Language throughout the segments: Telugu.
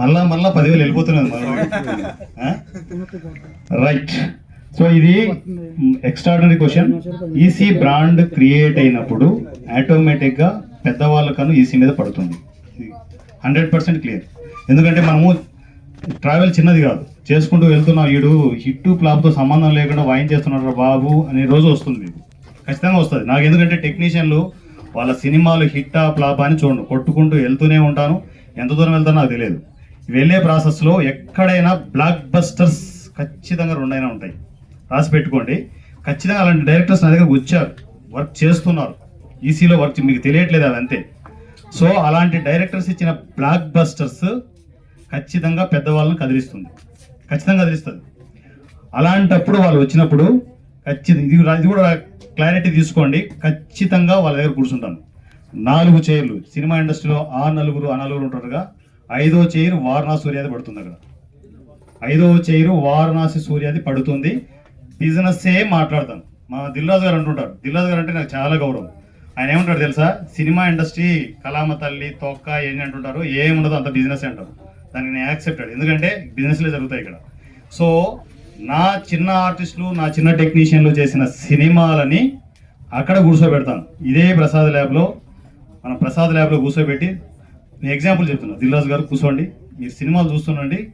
మళ్ళా మళ్ళా పదివేలు వెళ్ళిపోతున్నది రైట్ సో ఇది extraordinary question easy brand create అయినప్పుడు ఆటోమేటిక్గా పెద్దవాళ్ళకను ఈసీ మీద పడుతుంది. హండ్రెడ్ పర్సెంట్ క్లియర్ ఎందుకంటే మనము ట్రావెల్ చిన్నది కాదు. చేసుకుంటూ వెళ్తున్నాం వీడు హిట్ ఫ్లాప్తో సంబంధం లేకుండా వాయించేస్తున్నాడు బాబు అనే రోజు వస్తుంది. ఖచ్చితంగా వస్తుంది. నాకు ఎందుకంటే టెక్నీషియన్లు వాళ్ళ సినిమాలు హిట్టా ఫ్లాపా అని చూడండి. కొట్టుకుంటూ వెళ్తూనే ఉంటాను. ఎంత దూరం వెళ్తానో నాకు తెలియదు. వెళ్ళే ప్రాసెస్లో ఎక్కడైనా బ్లాక్ బస్టర్స్ ఖచ్చితంగా రెండైనా ఉంటాయి. రాసి పెట్టుకోండి. ఖచ్చితంగా అలాంటి డైరెక్టర్స్ నా దగ్గర వచ్చారు. వర్క్ చేస్తున్నారు. ఈసీలో వర్క్ మీకు తెలియట్లేదు అది అంతే. సో అలాంటి డైరెక్టర్స్ ఇచ్చిన బ్లాక్ బస్టర్స్ ఖచ్చితంగా పెద్దవాళ్ళని కదిలిస్తుంది. ఖచ్చితంగా కదిలిస్తుంది. అలాంటప్పుడు వాళ్ళు వచ్చినప్పుడు ఖచ్చితంగా ఇది ఇది కూడా క్లారిటీ తీసుకోండి. ఖచ్చితంగా వాళ్ళ దగ్గర కూర్చుంటాను. నాలుగు చైర్లు. సినిమా ఇండస్ట్రీలో ఆ నలుగురు ఆ నలుగురు ఉంటారుగా. ఐదో చైర్ వారణాసి సూర్యాది పడుతుంది అక్కడ ఐదో చైర్ వారణాసి సూర్యాది పడుతుంది. బిజినెస్సే మాట్లాడతాను మా దిల్రాజు గారు అంటుంటారు. దిల్రాజు గారు అంటే నాకు చాలా గౌరవం. ఆయన ఏమంటారు తెలుసా? సినిమా ఇండస్ట్రీ కలామ తల్లి తొక్క ఏంటి అంటుంటారు? ఏముండదు అంత బిజినెస్ అంటారు. దానికి నేను యాక్సెప్టెడ్ ఎందుకంటే బిజినెస్లే జరుగుతాయి ఇక్కడ. సో నా చిన్న ఆర్టిస్టులు నా చిన్న టెక్నీషియన్లు చేసిన సినిమాలని అక్కడ కూర్చోబెడతాను. ఇదే ప్రసాద్ ల్యాబ్లో మన ప్రసాద్ ల్యాబ్లో కూర్చోబెట్టి నేను ఎగ్జాంపుల్ చెప్తున్నా. దిల్రాజు గారు కూర్చోండి. మీరు సినిమాలు చూస్తుండండి.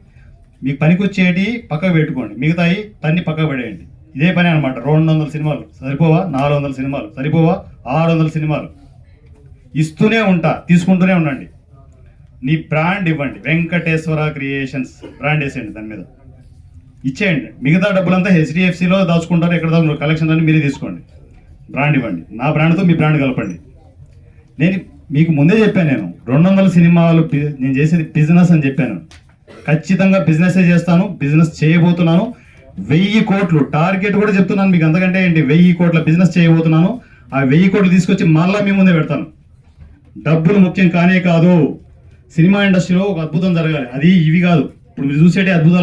మీకు పనికొచ్చేటి పక్కకు పెట్టుకోండి. మిగతాయి తన్ని పక్కకు పడేయండి. ఇదే పని అనమాట రెండు వందల సినిమాలు. సరిపోవా? నాలుగు వందల సినిమాలు. సరిపోవా? ఆరు వందల సినిమాలు. ఇస్తూనే ఉంటా. తీసుకుంటూనే ఉండండి. నీ బ్రాండ్ ఇవ్వండి. వెంకటేశ్వర క్రియేషన్స్ బ్రాండ్ వేసేయండి దాని మీద. ఇచ్చేయండి. మిగతా డబ్బులంతా హెచ్డిఎఫ్సిలో దాచుకుంటారు ఎక్కడ దాచుకుంటారు కలెక్షన్ అన్ని మీరే తీసుకోండి. బ్రాండ్ ఇవ్వండి. నా బ్రాండ్తో మీ బ్రాండ్ కలపండి. నేను మీకు ముందే చెప్పాను నేను. రెండు వందల సినిమాలు నేను చేసేది బిజినెస్ అని చెప్పాను. ఖచ్చితంగా బిజినెసే చేస్తాను బిజినెస్ చేయబోతున్నాను. వెయ్యి కోట్లు టార్గెట్ కూడా చెప్తున్నాను మీకు అంతకంటే ఏంటి? వెయ్యి కోట్ల బిజినెస్ చేయబోతున్నాను. ఆ వెయ్యి కోట్లు తీసుకొచ్చి మళ్ళీ మీ ముందే పెడతాను. డబ్బులు ముఖ్యం కానే కాదు. సినిమా ఇండస్ట్రీలో ఒక అద్భుతం జరగాలి. అది ఇవి కాదు. ఇప్పుడు మీరు చూసేటి అద్భుతాలు